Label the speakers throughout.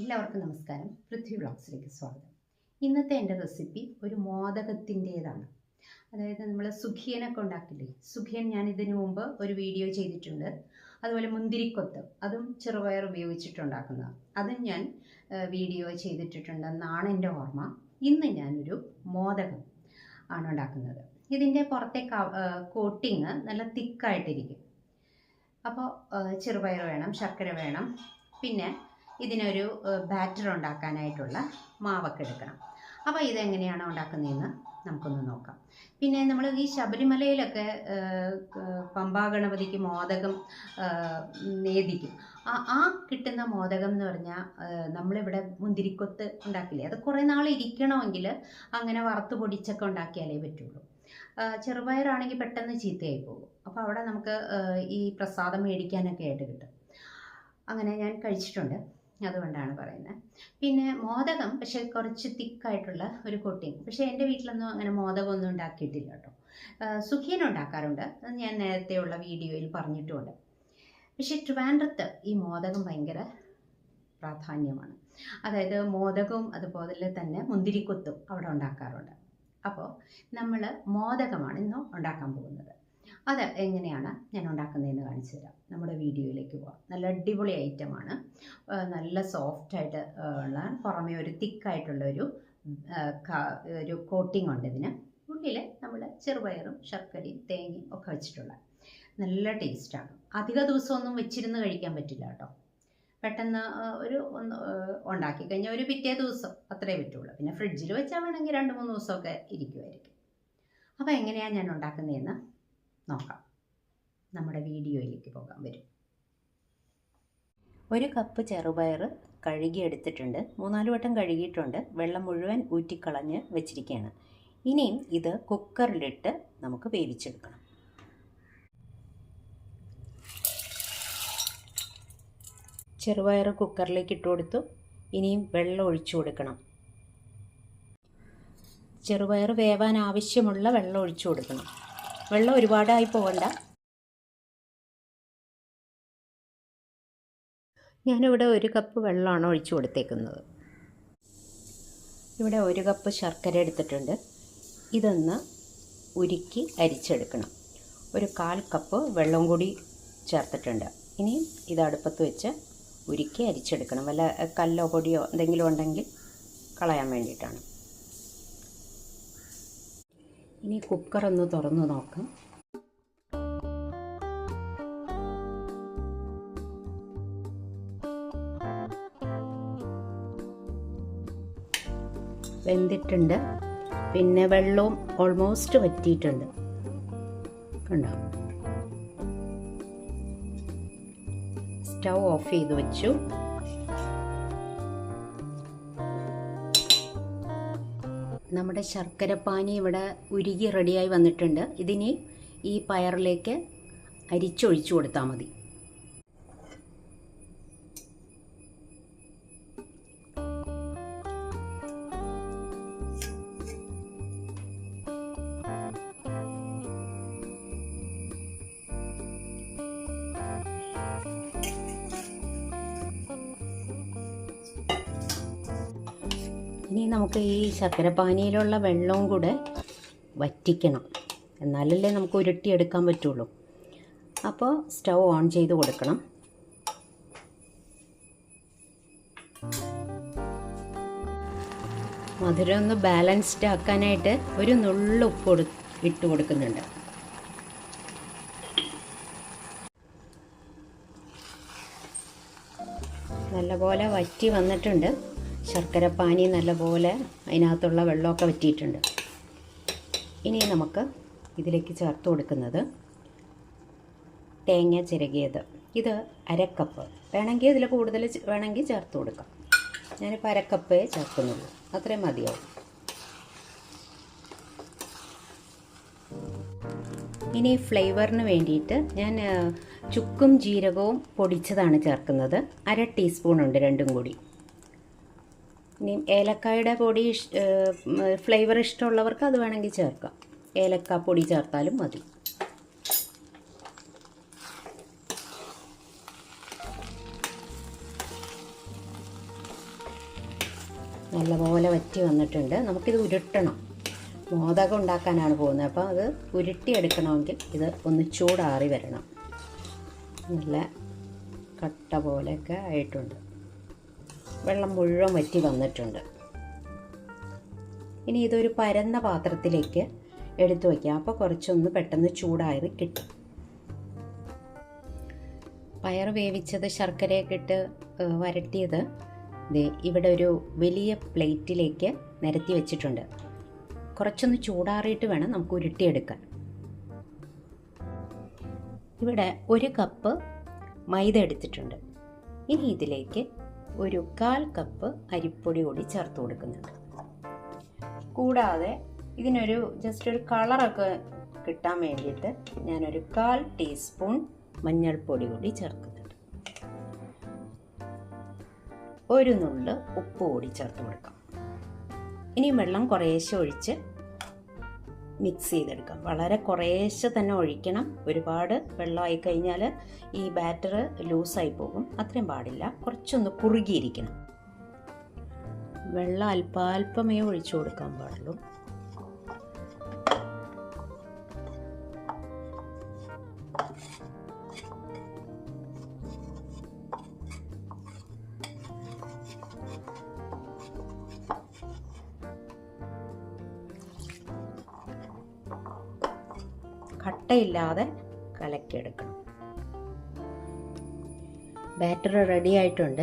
Speaker 1: എല്ലാവർക്കും നമസ്കാരം. പൃഥ്വി ബ്ലോഗ്സിലേക്ക് സ്വാഗതം. ഇന്നത്തെ എന്റെ റെസിപ്പി ഒരു മോദകത്തിന്റേതാണ്. അതായത് നമ്മൾ സുഖിയനൊക്കെ ഉണ്ടാക്കില്ലേ? സുഖിയൻ ഞാൻ ഇതിനു മുമ്പ് ഒരു വീഡിയോ ചെയ്തിട്ടുണ്ട്. അതുപോലെ മുന്തിരിക്കൊത്ത് അതും ചെറുപയർ ഉപയോഗിച്ചിട്ടുണ്ടാക്കുന്ന. അതും ഞാൻ വീഡിയോ ചെയ്തിട്ടിട്ടുണ്ടെന്നാണ് എന്റെ ഓർമ്മ. ഇന്ന് ഞാനൊരു മോദകം ആണ് ഉണ്ടാക്കുന്നത്. ഇതിന്റെ പുറത്തെ കോട്ടിങ് നല്ല തിക്കായിട്ടിരിക്കും. അപ്പോൾ ചെറുപയർ വേണം ശർക്കര വേണം. പിന്നെ ഇതിനൊരു ബാറ്റർ ഉണ്ടാക്കാനായിട്ടുള്ള മാവൊക്കെ എടുക്കണം. അപ്പോൾ ഇതെങ്ങനെയാണ് ഉണ്ടാക്കുന്നതെന്ന് നമുക്കൊന്ന് നോക്കാം. പിന്നെ നമ്മൾ ഈ ശബരിമലയിലൊക്കെ ഏഹ്, ഏഹ്, പമ്പാ ഗണപതിക്ക് മോദകം നേദിക്കും. ആ കിട്ടുന്ന മോദകം എന്ന് പറഞ്ഞാൽ നമ്മളിവിടെ മുന്തിരിക്കൊത്ത് ഉണ്ടാക്കില്ലേ? അത് കുറേ നാൾ ഇരിക്കണമെങ്കിൽ അങ്ങനെ വറുത്ത് പൊടിച്ചൊക്കെ ഉണ്ടാക്കിയാലേ പറ്റുള്ളൂ. ചെറുപയറാണെങ്കിൽ പെട്ടെന്ന് ചീത്തയായി പോകും. അപ്പോൾ അവിടെ നമുക്ക് ഈ പ്രസാദം മേടിക്കാനൊക്കെ ആയിട്ട് കിട്ടും. അങ്ങനെ ഞാൻ കഴിച്ചിട്ടുണ്ട്. അതുകൊണ്ടാണ് പറയുന്നത്. പിന്നെ മോദകം പക്ഷേ കുറച്ച് തിക്കായിട്ടുള്ള ഒരു കോട്ടിങ്. പക്ഷേ എന്റെ വീട്ടിലൊന്നും അങ്ങനെ മോദകമൊന്നും ഉണ്ടാക്കിയിട്ടില്ല കേട്ടോ. സുഖീന ഉണ്ടാക്കാറുണ്ട്. ഞാൻ നേരത്തെയുള്ള വീഡിയോയിൽ പറഞ്ഞിട്ടുമുണ്ട് പക്ഷേ ട്രിവാൻഡ്രത്ത് ഈ മോദകം ഭയങ്കര പ്രാധാന്യമാണ്. അതായത് മോദകവും അതുപോലെ തന്നെ മുന്തിരിക്കൊത്തും അവിടെ ഉണ്ടാക്കാറുണ്ട്. അപ്പോൾ നമ്മൾ മോദകമാണ് ഇന്ന് ഉണ്ടാക്കാൻ പോകുന്നത്. അത് എങ്ങനെയാണ് ഞാൻ ഉണ്ടാക്കുന്നതെന്ന് കാണിച്ചു തരാം. നമ്മുടെ വീഡിയോയിലേക്ക് പോവാം. നല്ല അടിപൊളി ഐറ്റമാണ് നല്ല സോഫ്റ്റായിട്ട് ഉള്ള പുറമേ ഒരു തിക്കായിട്ടുള്ള ഒരു ഒരു കോട്ടിംഗ് ഉണ്ട് ഇതിന്. ഉള്ളിൽ നമ്മൾ ചെറുപയറും ശർക്കരയും തേങ്ങയും ഒക്കെ വെച്ചിട്ടുള്ള. നല്ല ടേസ്റ്റാണ് അധിക ദിവസമൊന്നും വെച്ചിരുന്ന് കഴിക്കാൻ പറ്റില്ല കേട്ടോ. പെട്ടെന്ന് ഒരു ഉണ്ടാക്കി കഴിഞ്ഞാൽ ഒരു പിറ്റേ ദിവസം അത്രേ പറ്റുള്ളൂ. പിന്നെ ഫ്രിഡ്ജിൽ വെച്ചാൽ വേണമെങ്കിൽ രണ്ട് മൂന്ന് ദിവസമൊക്കെ ഇരിക്കുമായിരിക്കും അപ്പോൾ എങ്ങനെയാണ് ഞാൻ ഉണ്ടാക്കുന്നതെന്ന് നോക്കാം. നമ്മുടെ വീഡിയോയിലേക്ക് പോകാൻ വരും. ഒരു കപ്പ് ചെറുപയർ കഴുകി എടുത്തിട്ടുണ്ട് മൂന്നാൽ വട്ടം കഴുകിയിട്ടുണ്ട്. വെള്ളം മുഴുവൻ ഊറ്റിക്കളഞ്ഞ് വെച്ചിരിക്കുകയാണ്. ഇനിയും ഇത് കുക്കറിലിട്ട് നമുക്ക് വേവിച്ചെടുക്കണം. ചെറുപയർ കുക്കറിലേക്ക് ഇട്ട് കൊടുത്തു. ഇനിയും വെള്ളം ഒഴിച്ചു കൊടുക്കണം. ചെറുപയർ വേവാൻ ആവശ്യമുള്ള വെള്ളം ഒഴിച്ചു കൊടുക്കണം. വെള്ളം ഒരുപാടായി പോകണ്ട ഞാനിവിടെ ഒരു കപ്പ് വെള്ളമാണ് ഒഴിച്ചു കൊടുത്തേക്കുന്നത്. ഇവിടെ ഒരു കപ്പ് ശർക്കര എടുത്തിട്ടുണ്ട്. ഇതൊന്ന് ഉരുക്കി അരിച്ചെടുക്കണം. ഒരു കാൽ കപ്പ് വെള്ളം കൂടി ചേർത്തിട്ടുണ്ട്. ഇനി ഇത് അടുപ്പത്ത് വെച്ച് ഉരുക്കി അരിച്ചെടുക്കണം. വല്ല കല്ലോ പൊടിയോ എന്തെങ്കിലും ഉണ്ടെങ്കിൽ കളയാൻ വേണ്ടിയിട്ടാണ്. ഇനി കുക്കർ ഒന്ന് തുറന്ന് നോക്കാം. വെന്തിട്ടുണ്ട്. പിന്നെ വെള്ളവും ഓൾമോസ്റ്റ് വറ്റിയിട്ടുണ്ട്. കണ്ടോ? സ്റ്റൗ ഓഫ് ചെയ്ത് വെച്ചു. നമ്മുടെ ശർക്കരപ്പാനി ഇവിടെ ഉരുകി റെഡിയായി വന്നിട്ടുണ്ട്. ഇതിനി ഈ പയറിലേക്ക് അരിച്ചൊഴിച്ചു കൊടുത്താൽ മതി. ഇനി നമുക്ക് ഈ ശർക്കരപ്പാനിയിലുള്ള വെള്ളവും കൂടെ വറ്റിക്കണം. എന്നാലല്ലേ നമുക്ക് ഉരുട്ടി എടുക്കാൻ പറ്റുള്ളൂ. അപ്പോൾ സ്റ്റൗ ഓൺ ചെയ്ത് കൊടുക്കണം. മധുരം ഒന്ന് ബാലൻസ്ഡ് ആക്കാനായിട്ട് ഒരു നുള്ളു ഉപ്പ് കൊടു ഇട്ട് കൊടുക്കുന്നുണ്ട്. നല്ലപോലെ വറ്റി വന്നിട്ടുണ്ട്. ശർക്കരപ്പാനി നല്ലപോലെ അതിനകത്തുള്ള വെള്ളമൊക്കെ വറ്റിയിട്ടുണ്ട്. ഇനി നമുക്ക് ഇതിലേക്ക് ചേർത്ത് കൊടുക്കുന്നത് തേങ്ങ ചിരകിയത്. ഇത് അരക്കപ്പ്. വേണമെങ്കിൽ ഇതിൽ കൂടുതൽ വേണമെങ്കിൽ ചേർത്ത് കൊടുക്കാം. ഞാനിപ്പോൾ അരക്കപ്പേ ചേർക്കുന്നുള്ളൂ. അത്രയും മതിയാവും. ഇനി ഫ്ലേവറിന് വേണ്ടിയിട്ട് ഞാൻ ചുക്കും ജീരകവും പൊടിച്ചതാണ് ചേർക്കുന്നത്. അര ടീസ്പൂൺ ഉണ്ട് രണ്ടും കൂടി. ഇനി ഏലക്കായുടെ പൊടി ഫ്ലേവർ ഇഷ്ടമുള്ളവർക്ക് അത് വേണമെങ്കിൽ ചേർക്കാം. ഏലക്ക പൊടി ചേർത്താലും മതി. നല്ലപോലെ വറ്റി വന്നിട്ടുണ്ട്. നമുക്കിത് ഉരുട്ടണം. മോദകം ഉണ്ടാക്കാനാണ് പോകുന്നത്. അപ്പോൾ അത് ഉരുട്ടിയെടുക്കണമെങ്കിൽ ഇത് ഒന്ന് ചൂടാറി വരണം. നല്ല കട്ട പോലെയൊക്കെ ആയിട്ടുണ്ട്. വെള്ളം മുഴുവൻ വറ്റി വന്നിട്ടുണ്ട്. ഇനി ഇതൊരു പരന്ന പാത്രത്തിലേക്ക് എടുത്തു വയ്ക്കാം. അപ്പോൾ കുറച്ചൊന്ന് പെട്ടെന്ന് ചൂടായത് കിട്ടും. പയർ വേവിച്ചത് ശർക്കരയൊക്കെ ഇട്ട് വരട്ടിയത് ദേ ഇവിടെ ഒരു വലിയ പ്ലേറ്റിലേക്ക് നിരത്തി വെച്ചിട്ടുണ്ട്. കുറച്ചൊന്ന് ചൂടാറിയിട്ട് വേണം നമുക്ക് ഉരുട്ടിയെടുക്കാൻ. ഇവിടെ ഒരു കപ്പ് മൈദ എടുത്തിട്ടുണ്ട്. ഇനി ഇതിലേക്ക് ഒരു കാൽ കപ്പ് അരിപ്പൊടി കൂടി ചേർത്ത് കൊടുക്കുന്നുണ്ട്. കൂടാതെ ഇതിനൊരു ജസ്റ്റ് ഒരു കളറൊക്കെ കിട്ടാൻ വേണ്ടിയിട്ട് ഞാനൊരു കാൽ ടീസ്പൂൺ മഞ്ഞൾപ്പൊടി കൂടി ചേർക്കുന്നുണ്ട്. ഒരു നുള്ള് ഉപ്പ് കൂടി ചേർത്ത് കൊടുക്കാം. ഇനി വെള്ളം കുറേശ്ശെ ഒഴിച്ച് മിക്സ് ചെയ്തെടുക്കാം. വളരെ കുറേശ്ശെ തന്നെ ഒഴിക്കണം. ഒരുപാട് വെള്ളമായി കഴിഞ്ഞാൽ ഈ ബാറ്റർ ലൂസായി പോകും. അത്രയും പാടില്ല. കുറച്ചൊന്ന് കുറുകിയിരിക്കണം. വെള്ളം അല്പാൽപമേ ഒഴിച്ചു കൊടുക്കാൻ പാടുള്ളൂ. കട്ടയില്ലാതെ കലക്കിയെടുക്കണം. ബാറ്റർ റെഡി ആയിട്ടുണ്ട്.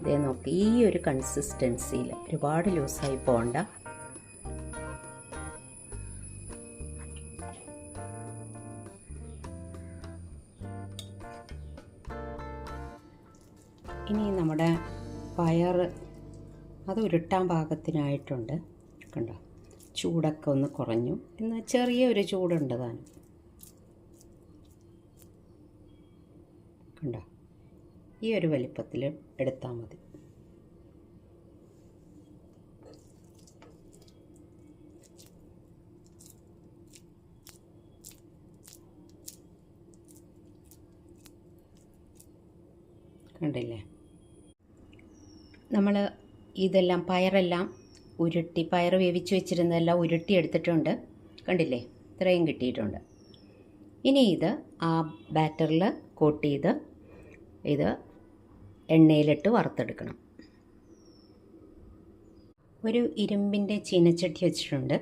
Speaker 1: ഇതേ നോക്ക് ഈ ഒരു കൺസിസ്റ്റൻസിയിൽ ഒരുപാട് ലൂസായി പോകണ്ട ഇനി നമ്മുടെ പയർ അത് ഉരുട്ടാൻ പാകത്തിനായിട്ടുണ്ട്. കണ്ടോ? ചൂടൊക്കെ ഒന്ന് കുറഞ്ഞു. എന്നാൽ ചെറിയൊരു ചൂടുണ്ട് താനും. കണ്ടോ? ഈ ഒരു വലിപ്പത്തിൽ എടുത്താൽ മതി. കണ്ടില്ലേ? നമ്മൾ ഇതെല്ലാം പയറെല്ലാം ഉരുട്ടി പയർ വേവിച്ച് വെച്ചിരുന്നതെല്ലാം ഉരുട്ടി എടുത്തിട്ടുണ്ട്. കണ്ടില്ലേ? ഇത്രയും കിട്ടിയിട്ടുണ്ട്. ഇനി ഇത് ആ ബാറ്ററിൽ കോട്ട് ചെയ്ത് ഇത് എണ്ണയിലിട്ട് വറുത്തെടുക്കണം. ഒരു ഇരുമ്പിന്റെ ചീനച്ചട്ടി വെച്ചിട്ടുണ്ട്.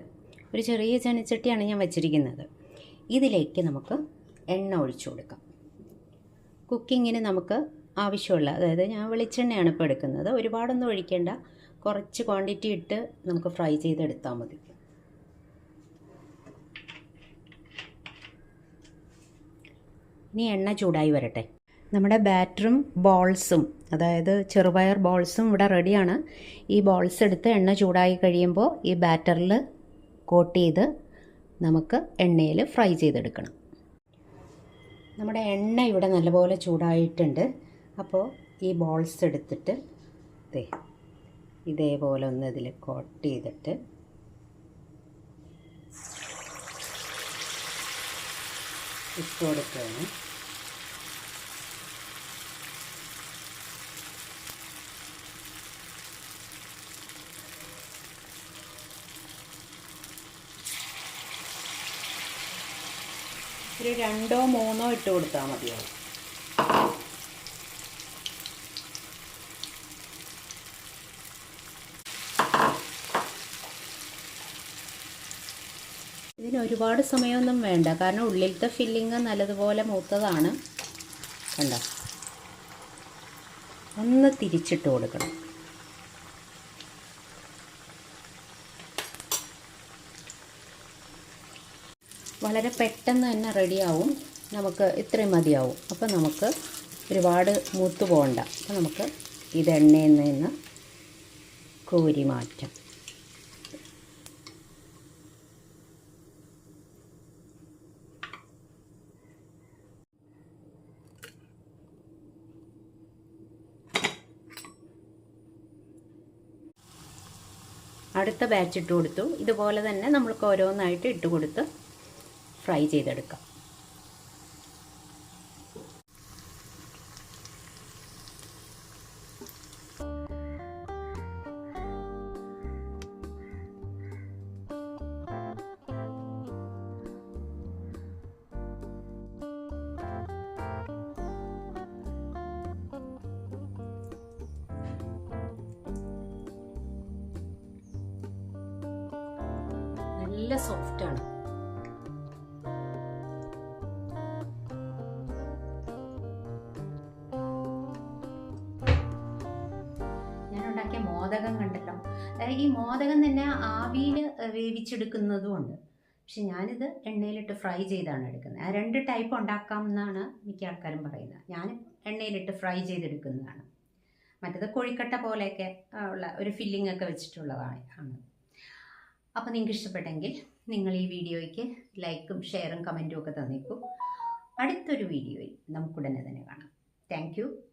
Speaker 1: ഒരു ചെറിയ ചീനച്ചട്ടിയാണ് ഞാൻ വെച്ചിരിക്കുന്നത്. ഇതിലേക്ക് നമുക്ക് എണ്ണ ഒഴിച്ചു കൊടുക്കാം. കുക്കിങ്ങിന് നമുക്ക് ആവശ്യമുള്ള അതായത് ഞാൻ വെളിച്ചെണ്ണയാണ് ഇപ്പോൾ എടുക്കുന്നത്. ഒരുപാടൊന്നും ഒഴിക്കേണ്ട കുറച്ച് ക്വാണ്ടിറ്റി ഇട്ട് നമുക്ക് ഫ്രൈ ചെയ്തെടുത്താൽ മതി. ഇനി എണ്ണ ചൂടായി വരട്ടെ. നമ്മുടെ ബാറ്ററും ബോൾസും അതായത് ചെറുപയർ ബോൾസും ഇവിടെ റെഡിയാണ്. ഈ ബോൾസ് എടുത്ത് എണ്ണ ചൂടായി കഴിയുമ്പോൾ ഈ ബാറ്ററിൽ കോട്ട് ചെയ്ത് നമുക്ക് എണ്ണയിൽ ഫ്രൈ ചെയ്തെടുക്കണം. നമ്മുടെ എണ്ണ ഇവിടെ നല്ലപോലെ ചൂടായിട്ടുണ്ട്. അപ്പോൾ ഈ ബോൾസ് എടുത്തിട്ട് ദേ ഇതേപോലെ ഒന്ന് ഇതിൽ കോട്ട് ചെയ്തിട്ട് ഇട്ട് കൊടുക്കുകയാണ്. ഒരു രണ്ടോ മൂന്നോ ഇട്ട് കൊടുത്താൽ മതിയാവും. ഇതിന് ഒരുപാട് സമയമൊന്നും വേണ്ട. കാരണം ഉള്ളിലത്തെ ഫില്ലിങ് നല്ലതുപോലെ മൂത്തതാണ്. കണ്ടോ? ഒന്ന് തിരിച്ചിട്ട് കൊടുക്കണം. വളരെ പെട്ടെന്ന് തന്നെ റെഡിയാവും നമുക്ക് ഇത്രയും മതിയാവും. അപ്പോൾ നമുക്ക് ഒരുപാട് മൂത്ത് പോകണ്ട. അപ്പോൾ നമുക്ക് ഇത് എണ്ണയിൽ നിന്ന് കോരി മാറ്റാം. അടുത്ത ബാച്ച് ഇട്ട് കൊടുത്തു. ഇതുപോലെ തന്നെ നമ്മൾക്ക് ഓരോന്നായിട്ട് ഇട്ട് കൊടുത്ത് ഫ്രൈ ചെയ്തെടുക്കാം.
Speaker 2: നല്ല
Speaker 1: സോഫ്റ്റാണ് വേവിച്ചെടുക്കുന്നതുമുണ്ട് പക്ഷെ ഞാനിത് എണ്ണയിലിട്ട് ഫ്രൈ ചെയ്താണ് എടുക്കുന്നത്. ആ രണ്ട് ടൈപ്പ് ഉണ്ടാക്കാം എന്നാണ് മിക്ക ആൾക്കാരും പറയുന്നത്. ഞാൻ എണ്ണയിലിട്ട് ഫ്രൈ ചെയ്തെടുക്കുന്നതാണ്. മറ്റത് കോഴിക്കട്ട പോലെയൊക്കെ ഉള്ള ഒരു ഫില്ലിംഗ് ഒക്കെ വെച്ചിട്ടുള്ളതാണ്. ആണ്. അപ്പോൾ നിങ്ങൾക്ക് ഇഷ്ടപ്പെട്ടെങ്കിൽ നിങ്ങൾ ഈ വീഡിയോയ്ക്ക് ലൈക്കും ഷെയറും കമന്റും ഒക്കെ തന്നേക്കും. അടുത്തൊരു വീഡിയോയിൽ നമുക്കുടനെ തന്നെ കാണാം. താങ്ക്